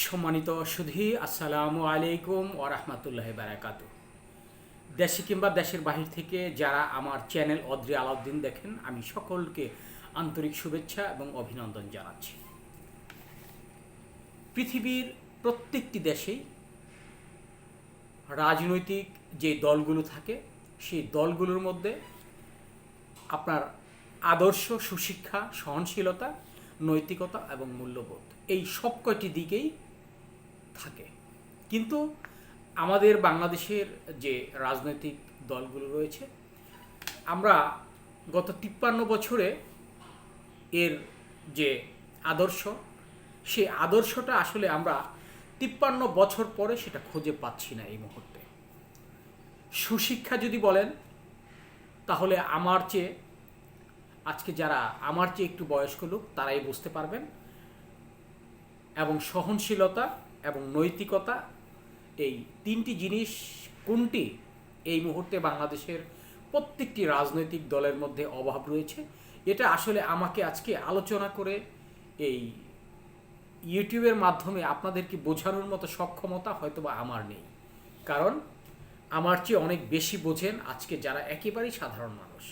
সম্মানিত সুধী আসসালামু আলাইকুম ও রহমতুল্লাহ বারাকাত দেশে কিংবা দেশের বাহির থেকে যারা আমার চ্যানেল অদ্রি আলাউদ্দিন দেখেন, আমি সকলকে আন্তরিক শুভেচ্ছা এবং অভিনন্দন জানাচ্ছি। পৃথিবীর প্রত্যেকটি দেশেই রাজনৈতিক যে দলগুলো থাকে, সেই দলগুলোর মধ্যে আপনার আদর্শ, সুশিক্ষা, সহনশীলতা, নৈতিকতা এবং মূল্যবোধ। এই সব কয়টি দিকেই থাকে। কিন্তু আমাদের বাংলাদেশের যে রাজনৈতিক দলগুলো রয়েছে, আমরা গত তিপ্পান্ন বছরে এর যে আদর্শ, সেই আদর্শটা আসলে আমরা তিপ্পান্ন বছর পরে সেটা খুঁজে পাচ্ছি না এই মুহূর্তে। সুশিক্ষা যদি বলেন, তাহলে আমার চেয়ে, আজকে যারা আমার চেয়ে একটু বয়স্ক লোক, তারাই বুঝতে পারবেন। এবং সহনশীলতা এবং নৈতিকতা, এই তিনটি জিনিস কোনটি? এই মুহূর্তে বাংলাদেশের প্রত্যেকটি রাজনৈতিক দলের মধ্যে অভাব রয়েছে। এটা আসলে আমাকে আজকে আলোচনা করে এই ইউটিউবের মাধ্যমে আপনাদেরকে বোঝানোর মতো সক্ষমতা হয়তো বা আমার নেই। কারণ আমার চেয়ে অনেক বেশি বোঝেন আজকে যারা একেবারেই সাধারণ মানুষ।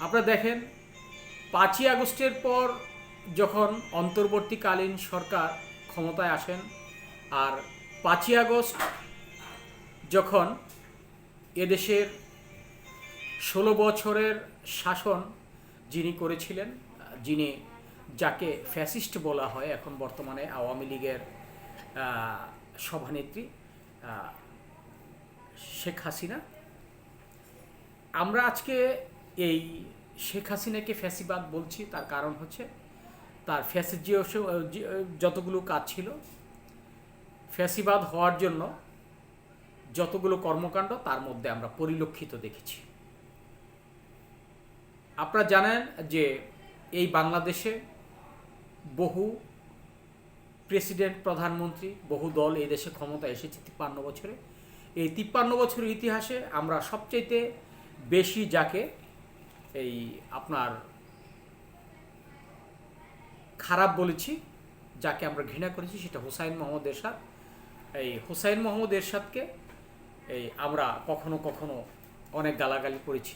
আপনারা দেখেন, পাঁচই আগস্টের পর যখন অন্তর্বর্তীকালীন সরকার ক্ষমতায় আসেন আর পাঁচই আগস্ট যখন এদেশের ষোলো বছরের শাসন যিনি করেছিলেন, যিনি যাকে ফ্যাসিস্ট বলা হয় এখন বর্তমানে আওয়ামী লীগের সভানেত্রী শেখ হাসিনা, আমরা আজকে এই শেখ হাসিনাকে ফ্যাসিবাদ বলছি, তার কারণ হচ্ছে তার ফ্যাসিজিও যতগুলো কাজ ছিল, ফ্যাসিবাদ হওয়ার জন্য যতগুলো কর্মকাণ্ড, তার মধ্যে আমরা পরিলক্ষিত দেখেছি। আপনারা জানেন যে এই বাংলাদেশে বহু প্রেসিডেন্ট, প্রধানমন্ত্রী, বহু দল এই দেশে ক্ষমতা এসেছে তিপ্পান্ন বছরে। এই তিপ্পান্ন বছরের ইতিহাসে আমরা সবচাইতে বেশি যাকে এই আপনার খারাপ বলেছি, যাকে আমরা ঘৃণা করেছি, সেটা হুসাইন মোহাম্মদ এরশাদ। এই হুসাইন মোহাম্মদ এরশাদকে এই আমরা কখনো কখনো অনেক গালাগালি করেছি।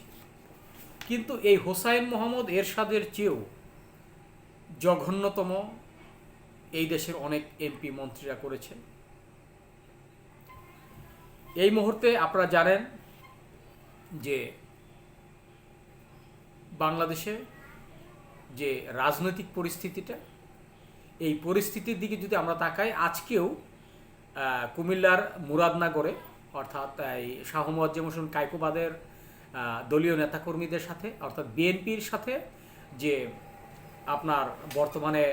কিন্তু এই হোসাইন মোহাম্মদ এরশাদের চেয়েও জঘন্যতম এই দেশের অনেক এমপি মন্ত্রীরা করেছেন এই মুহূর্তে আপনারা জানেন যে বাংলাদেশে যে রাজনৈতিক পরিস্থিতিটা, এই পরিস্থিতির দিকে যদি আমরা তাকাই, আজকেও কুমিল্লার মুরাদনগরে, অর্থাৎ এই শাহ মোয়াজ্জেম হোসেন কাইকোবাদের দলীয় নেতাকর্মীদের সাথে, অর্থাৎ বিএনপির সাথে যে আপনার বর্তমানে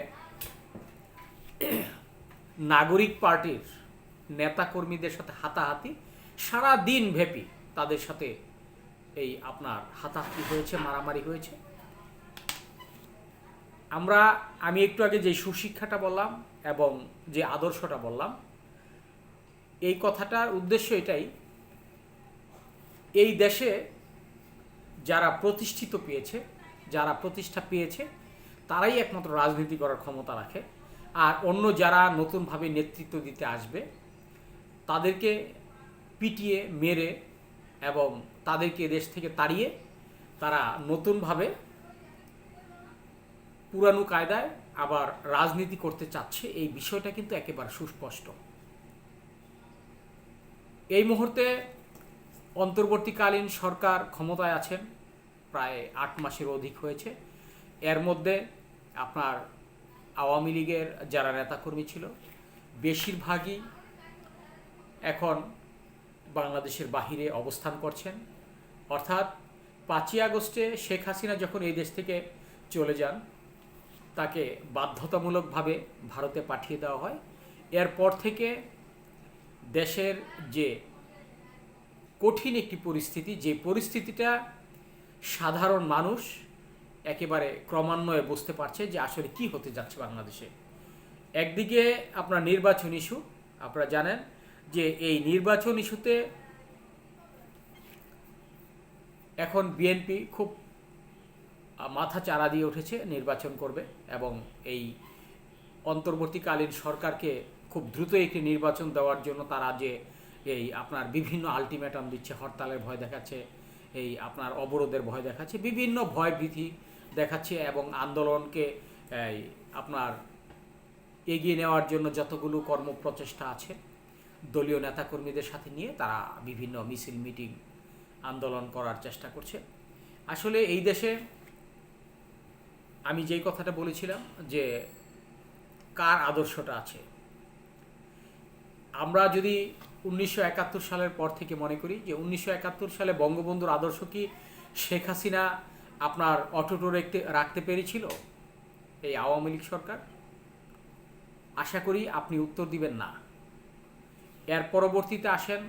নাগরিক পার্টির নেতাকর্মীদের সাথে হাতাহাতি সারা দিন ব্যাপী তাদের সাথে এই আপনার হাতাহাতি হয়েছে, মারামারি হয়েছে। আমরা, আমি একটু আগে যে সুশিক্ষাটা বললাম এবং যে আদর্শটা বললাম, এই কথাটার উদ্দেশ্য এটাই, এই দেশে যারা প্রতিষ্ঠিত পেয়েছে, যারা প্রতিষ্ঠা পেয়েছে, তারাই একমাত্র রাজনীতি করার ক্ষমতা রাখে। আর অন্য যারা নতুনভাবে নেতৃত্ব দিতে আসবে, তাদেরকে পিটিয়ে, মেরে এবং তাদেরকে দেশ থেকে তাড়িয়ে তারা নতুনভাবে পুরানো কায়দায় আবার রাজনীতি করতে চাচ্ছে, এই বিষয়টা কিন্তু একেবারে সুস্পষ্ট। এই মুহূর্তে অন্তর্বর্তীকালীন সরকার ক্ষমতায় আছেন, প্রায় আট মাসের অধিক হয়েছে। এর মধ্যে আপনার আওয়ামী লীগের যারা নেতাকর্মী ছিল, বেশিরভাগই এখন বাংলাদেশের বাহিরে অবস্থান করছেন। অর্থাৎ পাঁচই আগস্টে শেখ হাসিনা যখন এই দেশ থেকে চলে যান তাকে বাধ্যতামূলকভাবে ভারতে পাঠিয়ে দেওয়া হয়। এরপর থেকে দেশের যে কঠিন একটি পরিস্থিতি, যে পরিস্থিতিটা সাধারণ মানুষ একেবারে ক্রমান্বয়ে বুঝতে পারছে যে আসলে কি হতে যাচ্ছে বাংলাদেশে। একদিকে আপনার নির্বাচন ইস্যু, আপনারা জানেন যে এই নির্বাচন ইস্যুতে এখন বিএনপি খুব মাথা চারা দিয়ে উঠেছে, নির্বাচন করবে এবং এই অন্তর্বর্তীকালীন সরকারকে খুব দ্রুত একটি নির্বাচন দেওয়ার জন্য তারা যে এই আপনার বিভিন্ন আলটিমেটাম দিচ্ছে, হরতালের ভয় দেখাচ্ছে, এই আপনার অবরোধের ভয় দেখাচ্ছে, বিভিন্ন ভয় ভীতি দেখাচ্ছে এবং আন্দোলনকে এই আপনার এগিয়ে নেওয়ার জন্য যতগুলো কর্মপ্রচেষ্টা আছে, দলীয় নেতাকর্মীদের সাথে নিয়ে তারা বিভিন্ন মিছিল, মিটিং, আন্দোলন করার চেষ্টা করছে। আসলে এই দেশে আমি যেই কথাটা বলেছিলাম যে কার আদর্শটা আছে? আমরা যদি উনিশশো একাত্তর সালের পর থেকে মনে করি যে উনিশশো একাত্তর সালে বঙ্গবন্ধুর আদর্শ কি শেখ হাসিনা আপনার অটোটো রাখতে রাখতে পেরেছিল? এই আওয়ামী লীগ সরকার? আশা করি আপনি উত্তর দিবেন না। এর পরবর্তীতে আসেন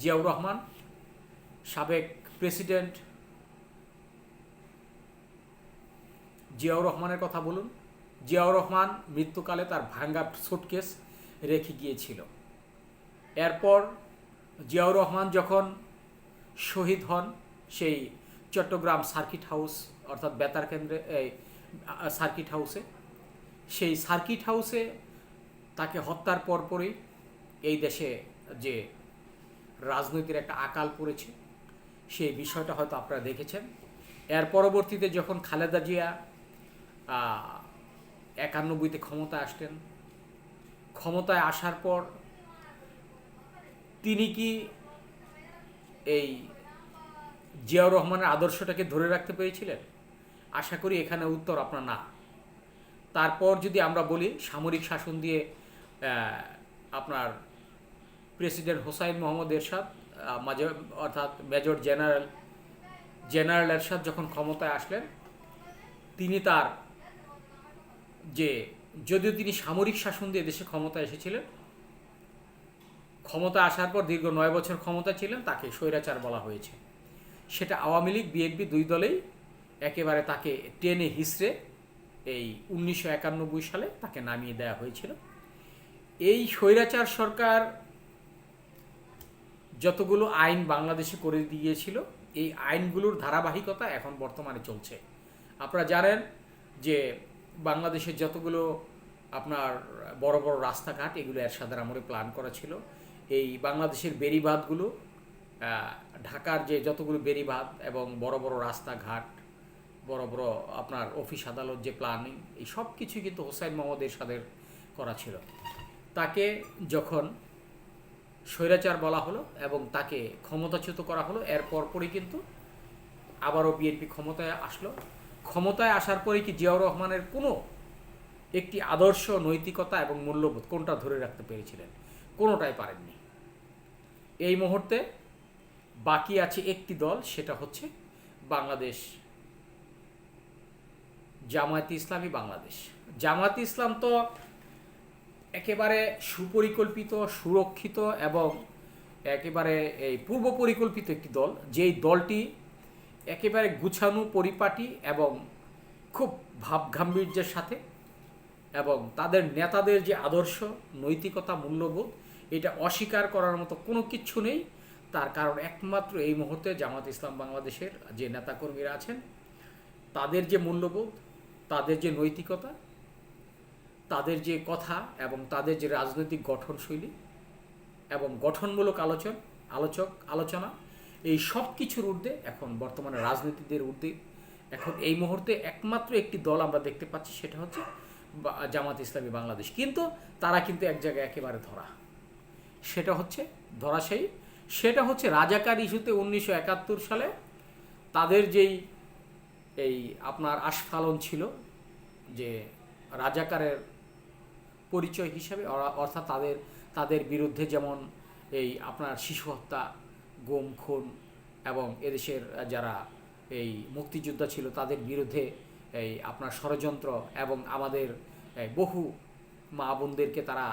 জিয়াউর রহমান, সাবেক প্রেসিডেন্ট জিয়াউর রহমানের কথা বলুন। জিয়াউর রহমান মৃত্যুকালে তার ভাঙ্গা সুটকেস রেখে গিয়েছিল। এরপর জিয়াউর রহমান যখন শহীদ হন, সেই চট্টগ্রাম সার্কিট হাউস, অর্থাৎ বেতার কেন্দ্রে সার্কিট হাউসে, সেই সার্কিট হাউসে তাকে হত্যার পরপরই এই দেশে যে রাজনীতির একটা আকাল পড়েছে, সেই বিষয়টা হয়তো আপনারা দেখেছেন। এর পরবর্তীতে যখন খালেদা জিয়া একানব্বইতে ক্ষমতায় আসলেন। ক্ষমতায় আসার পর তিনি কি এই জিয়াউর রহমানের আদর্শটাকে ধরে রাখতে পেরেছিলেন? আশা করি এখানে উত্তর আপনার না। তারপর যদি আমরা বলি, সামরিক শাসন দিয়ে আপনার প্রেসিডেন্ট হোসাইন মোহাম্মদ এরশাদ মাঝে, অর্থাৎ মেজর জেনারেল জেনারেল এরশাদ যখন ক্ষমতায় আসলেন, তিনি তার যে যদিও তিনি সামরিক শাসন দিয়ে দেশে ক্ষমতা এসেছিলেন, ক্ষমতা আসার পর দীর্ঘ নয় বছর ক্ষমতা ছিলেন, তাকে স্বৈরাচার বলা হয়েছে। সেটা আওয়ামী লীগ, বিএনপি দুই দলেই একেবারে তাকে টেনে হিসড়ে এই উনিশশো একানব্বই সালে তাকে নামিয়ে দেওয়া হয়েছিল। এই স্বৈরাচার সরকার যতগুলো আইন বাংলাদেশে করে দিয়েছিল, এই আইনগুলোর ধারাবাহিকতা এখন বর্তমানে চলছে। আপনারা জানেন যে বাংলাদেশের যতগুলো আপনার বড় বড় রাস্তাঘাট এগুলো এরশাদের আমলে প্ল্যান করা ছিল। এই বাংলাদেশের বেড়িবাঁধগুলো আহ, ঢাকার যে যতগুলো বেড়িবাঁধ এবং বড় বড় রাস্তাঘাট বড় বড় আপনার অফিস আদালত যে প্ল্যানিং এই সব কিছুই কিন্তু হোসাইন মোহাম্মদ এরশাদের করা ছিল। তাকে যখন স্বৈরাচার বলা হলো এবং তাকে ক্ষমতাচ্যুত করা হলো এর পরপরই কিন্তু আবারও বিএনপি ক্ষমতায় আসলো। ক্ষমতায় আসার পরে কি জিয়াউর রহমানের কোনো একটি আদর্শ, নৈতিকতা এবং মূল্যবোধ কোনটা ধরে রাখতে পেরেছিলেন? কোনোটাই পারেননি। এই মুহূর্তে বাকি আছে একটি দল, সেটা হচ্ছে বাংলাদেশ। জামায়াতে ইসলামী বাংলাদেশ। জামায়াতে ইসলাম তো একেবারে সুপরিকল্পিত, সুরক্ষিত এবং একেবারে এই পূর্ব পরিকল্পিত একটি দল। যেই দলটি একেবারে গুছানো, পরিপাটি এবং খুব ভাবগাম্ভীর্যের সাথে এবং তাদের নেতাদের যে আদর্শ, নৈতিকতা, মূল্যবোধ, এটা অস্বীকার করার মতো কোনো কিচ্ছু নেই। তার কারণ একমাত্র এই মুহূর্তে জামাত ইসলাম বাংলাদেশের যে নেতাকর্মীরা আছেন, তাদের যে মূল্যবোধ, তাদের যে নৈতিকতা, তাদের যে কথা এবং তাদের যে রাজনৈতিক গঠনশৈলী এবং গঠনমূলক আলোচন, আলোচক, আলোচনা এই সব কিছুর ঊর্ধ্বে এখন বর্তমানে রাজনীতিদের ঊর্ধ্বে এখন এই মুহূর্তে একমাত্র একটি দল আমরা দেখতে পাচ্ছি, সেটা হচ্ছে জামাত ইসলামী বাংলাদেশ। কিন্তু তারা কিন্তু এক জায়গায় একেবারে ধরা। সেটা হচ্ছে ধরাশায়ী সেটা হচ্ছে রাজাকার ইস্যুতে উনিশশো একাত্তর সালে তাদের যেই, এই আপনার আস্ফালন ছিল, যে রাজাকারের পরিচয় হিসাবে, অর্থাৎ তাদের তাদের বিরুদ্ধে যেমন এই আপনার শিশু হত্যা গুম, খুন এবং এদেশের যারা এই মুক্তিযোদ্ধা ছিল তাদের বিরুদ্ধে এই আপনার ষড়যন্ত্র এবং আমাদের বহু মা বোনদেরকে তারা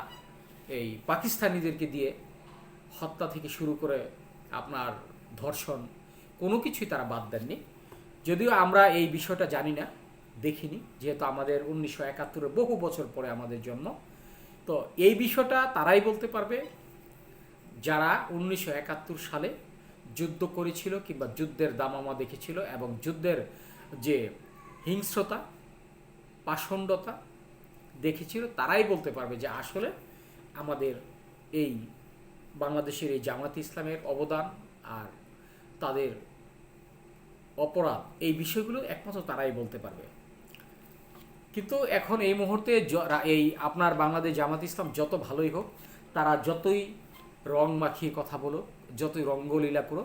এই পাকিস্তানিদেরকে দিয়ে হত্যা থেকে শুরু করে আপনার ধর্ষণ কোনো কিছুই তারা বাদ দেননি। যদিও আমরা এই বিষয়টা জানি না, দেখিনি, যেহেতু আমাদের উনিশশো একাত্তরের বহু বছর পরে আমাদের জন্ম। তো এই বিষয়টা তারাই বলতে পারবে। যারা উনিশশো একাত্তর সালে যুদ্ধ করেছিল কিংবা যুদ্ধের দামামা দেখেছিল এবং যুদ্ধের যে হিংস্রতা, পাষণ্ডতা দেখেছিল, তারাই বলতে পারবে যে আসলে আমাদের এই বাংলাদেশের এই জামাত ইসলামের অবদান আর তাদের অপরাধ, এই বিষয়গুলো একমাত্র তারাই বলতে পারবে। কিন্তু এখন এই মুহূর্তে এই আপনার বাংলাদেশ জামাত ইসলাম যত ভালোই হোক, তারা যতই রং মাখিয়ে কথা বলো, যতই রঙ্গলীলা করো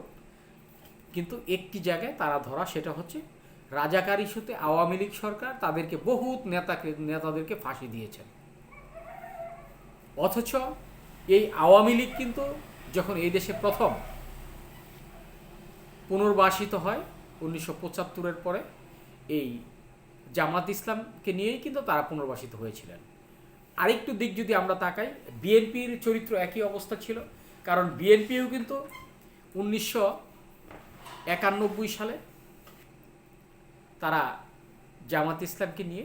কিন্তু একটি জায়গায় তারা ধরা, সেটা হচ্ছে রাজাকার ইস্যুতে আওয়ামী লীগ সরকার তাদেরকে বহুত নেতাকে, নেতাদেরকে ফাঁসি দিয়েছেন। অথচ এই আওয়ামী লীগ কিন্তু যখন এই দেশে প্রথম পুনর্বাসিত হয় উনিশশো পঁচাত্তরের পরে, এই জামাত ইসলামকে নিয়েই কিন্তু তারা পুনর্বাসিত হয়েছিলেন। আরেকটু দিক যদি আমরা তাকাই, বিএনপির চরিত্র একই অবস্থা ছিল, কারণ বিএনপিও কিন্তু উনিশশো একানব্বই সালে তারা জামাত ইসলামকে নিয়ে,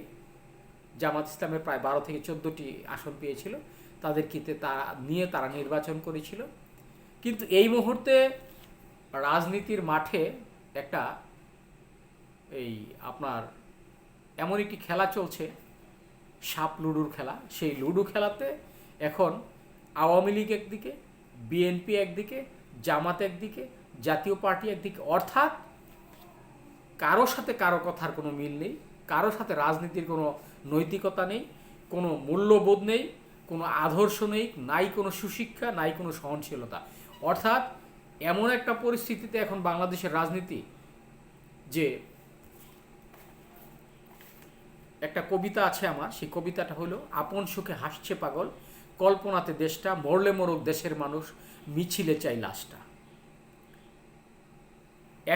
জামাত ইসলামের প্রায় বারো থেকে চোদ্দোটি আসন পেয়েছিল, তাদেরকে তারা নিয়ে তারা নির্বাচন করেছিল। কিন্তু এই মুহূর্তে রাজনীতির মাঠে একটা এই আপনার এমন একটি খেলা চলছে সাপ লুডুর খেলা। সেই লুডু খেলাতে এখন আওয়ামী লীগ একদিকে, বিএনপি একদিকে, জামাত একদিকে, জাতীয় পার্টি একদিকে, অর্থাৎ কারও সাথে কারও কথার কোনো মিল নেই, কারও সাথে রাজনীতির কোনো নৈতিকতা নেই, কোনো মূল্যবোধ নেই, কোনো আদর্শ নেই, নাই কোনো সুশিক্ষা, নাই কোনো সহনশীলতা। অর্থাৎ এমন একটা পরিস্থিতিতে এখন বাংলাদেশের রাজনীতি যে একটা কবিতা আছে আমার, সেই কবিতাটা হলো, আপন সুখে হাসছে পাগল, কল্পনাতে দেশটা, মরলে মরুক দেশের মানুষ, মিছিলে চাই লাশটা।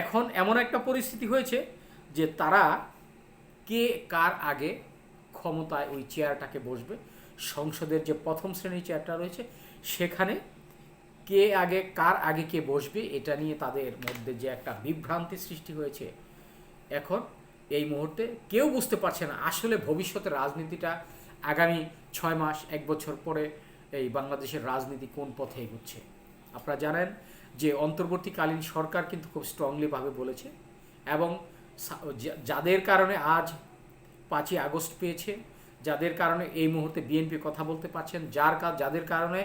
এখন এমন একটা পরিস্থিতি হয়েছে যে তারা কে কার আগে ক্ষমতায় ওই চেয়ারটাকে বসবে। সংসদের যে প্রথম শ্রেণির চেয়ারটা রয়েছে, সেখানে কে আগে, কার আগে কে বসবে, এটা নিয়ে তাদের মধ্যে যে একটা বিভ্রান্তি সৃষ্টি হয়েছে, এখন এই মুহূর্তে কেউ বুঝতে পারছে না আসলে ভবিষ্যতের রাজনীতিটা আগামী ছয় মাস, এক বছর পরে এই বাংলাদেশের রাজনীতি কোন পথে এগুচ্ছে। আপনারা জানেন যে অন্তর্বর্তীকালীন সরকার কিন্তু খুব স্ট্রংলিভাবে বলেছে এবং যাদের কারণে আজ পাঁচই আগস্ট পেয়েছে, যাদের কারণে এই মুহূর্তে বিএনপি কথা বলতে পারছেন, যার কাজ যাদের কারণে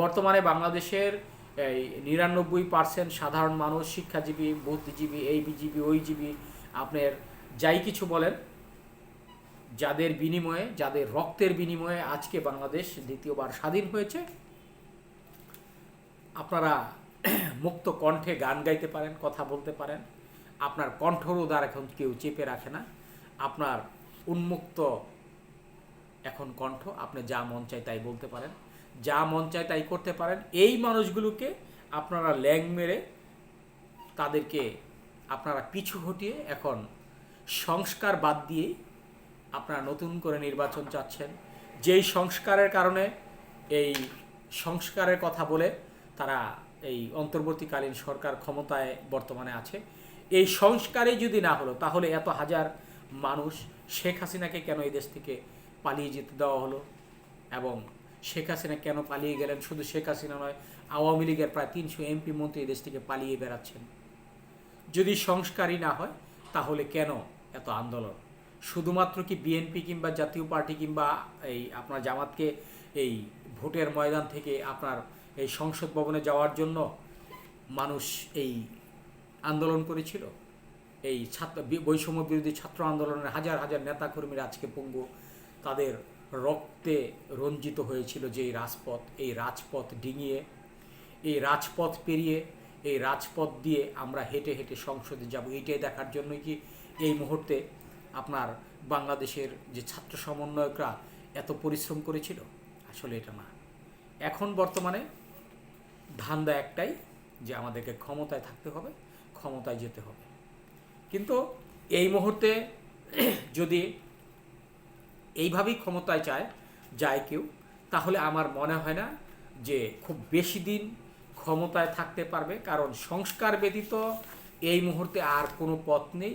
বর্তমানে বাংলাদেশের এই নিরানব্বই পার্সেন্ট সাধারণ মানুষ, শিক্ষাজীবী, বুদ্ধিজীবী এই বিজীবী ওই জীবী আপনার যাই কিছু বলেন, যাদের বিনিময়ে, যাদের রক্তের বিনিময়ে আজকে বাংলাদেশ দ্বিতীয়বার স্বাধীন হয়েছে, আপনারা মুক্ত কণ্ঠে গান গাইতে পারেন, কথা বলতে পারেন। আপনার কণ্ঠরোধার এখন কেউ চেপে রাখে না। আপনার উন্মুক্ত এখন কণ্ঠ, আপনি যা মন চায় তাই বলতে পারেন। যা মন চায় তাই করতে পারেন। এই মানুষগুলোকে আপনারা ল্যাং মেরে তাদেরকে আপনারা পিছু হটিয়ে এখন সংস্কার বাদ দিয়ে আপনারা নতুন করে নির্বাচন চাচ্ছেন। যেই সংস্কারের কারণে এই সংস্কারের কথা বলে তারা এই অন্তর্বর্তীকালীন সরকার ক্ষমতায় বর্তমানে আছে। এই সংস্কারই যদি না হলো, তাহলে এত হাজার মানুষ শেখ হাসিনাকে কেন এই দেশ থেকে পালিয়ে যেতে দেওয়া হলো? এবং শেখ হাসিনা কেন পালিয়ে গেলেন? শুধু শেখ হাসিনা নয়, আওয়ামী লীগের প্রায় তিনশো এমপি মন্ত্রী এই দেশ থেকে পালিয়ে বেড়াচ্ছেন। যদি সংস্কারই না হয়, তাহলে কেন এত আন্দোলন। শুধুমাত্র কি বিএনপি কিংবা জাতীয় পার্টি কিংবা এই আপনার জামাতকে এই ভোটের ময়দান থেকে আপনার এই সংসদ ভবনে যাওয়ার জন্য মানুষ এই আন্দোলন করেছিল? এই ছাত্র, বৈষম্য বিরোধী ছাত্র আন্দোলনের হাজার হাজার নেতাকর্মীরা আজকে পঙ্গু তাদের রক্তে রঞ্জিত হয়েছিল যে এই রাজপথ এই রাজপথ ডিঙিয়ে, এই রাজপথ পেরিয়ে এই রাজপথ দিয়ে আমরা হেঁটে হেঁটে সংসদে যাব। এইটাই দেখার জন্যই কি এই মুহূর্তে আপনার বাংলাদেশের যে ছাত্র সমন্বয়করা এত পরিশ্রম করেছিল? আসলে এটা না। এখন বর্তমানে ধান্দা একটাই যে আমাদেরকে ক্ষমতায় থাকতে হবে, ক্ষমতায় যেতে হবে। কিন্তু এই মুহূর্তে যদি এইভাবেই ক্ষমতায় চায়, যায় কেউ, তাহলে আমার মনে হয় না যে খুব বেশি দিন ক্ষমতায় থাকতে পারবে, কারণ সংস্কার ব্যতীত এই মুহূর্তে আর কোনো পথ নেই।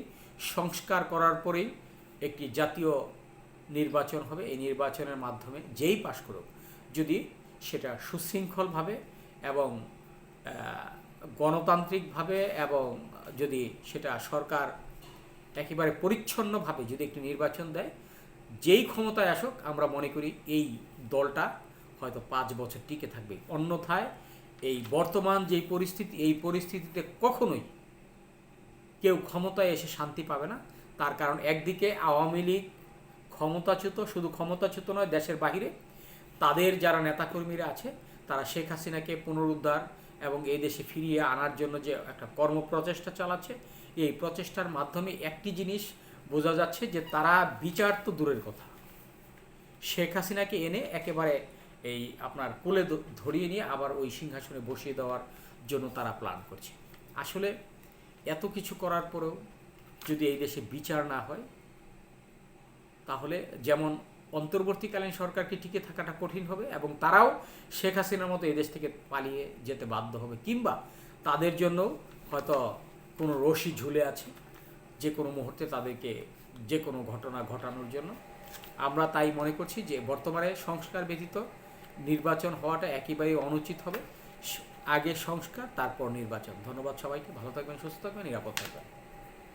সংস্কার করার পরেই একটি জাতীয় নির্বাচন হবে। এই নির্বাচনের মাধ্যমে যেই পাশ করুক, যদি সেটা সুশৃঙ্খলভাবে এবং গণতান্ত্রিকভাবে এবং যদি সেটা সরকার একেবারে পরিচ্ছন্নভাবে যদি একটি নির্বাচন দেয়, যেই ক্ষমতায় আসুক, আমরা মনে করি এই দলটা হয়তো পাঁচ বছর টিকে থাকবে। অন্যথায় এই বর্তমান যেই পরিস্থিতি, এই পরিস্থিতিতে কখনোই কেউ ক্ষমতায় এসে শান্তি পাবে না। তার কারণ একদিকে আওয়ামী লীগ ক্ষমতাচ্যুত, শুধু ক্ষমতাচ্যুত নয়, দেশের বাহিরে তাদের যারা নেতাকর্মীরা আছে, তারা শেখ হাসিনাকে পুনরুদ্ধার এবং এই দেশে ফিরিয়ে আনার জন্য যে একটা কর্মপ্রচেষ্টা চালাচ্ছে, এই প্রচেষ্টার মাধ্যমে একটি জিনিস বোঝা যাচ্ছে যে তারা বিচার তো দূরের কথা। শেখ হাসিনাকে এনে একেবারে এই আপনার কোলে ধরিয়ে নিয়ে আবার ওই সিংহাসনে বসিয়ে দেওয়ার জন্য তারা প্ল্যান করছে। আসলে এত কিছু করার পরেও যদি এই দেশে বিচার না হয়, তাহলে যেমন অন্তর্বর্তীকালীন সরকারকে টিকে থাকাটা কঠিন হবে এবং তারাও শেখ হাসিনার মতো এদেশ থেকে পালিয়ে যেতে বাধ্য হবে, কিংবা তাদের জন্য হয়তো কোনো রশি ঝুলে আছে যে কোনো মুহূর্তে তাদেরকে যে কোনো ঘটনা ঘটানোর জন্য। আমরা তাই মনে করছি যে বর্তমানে সংস্কার ব্যতীত নির্বাচন হওয়াটা একেবারেই অনুচিত হবে। আগে সংস্কার, তারপর নির্বাচন। ধন্যবাদ সবাইকে। ভালো থাকবেন, সুস্থ থাকবেন, নিরাপদ থাকবেন।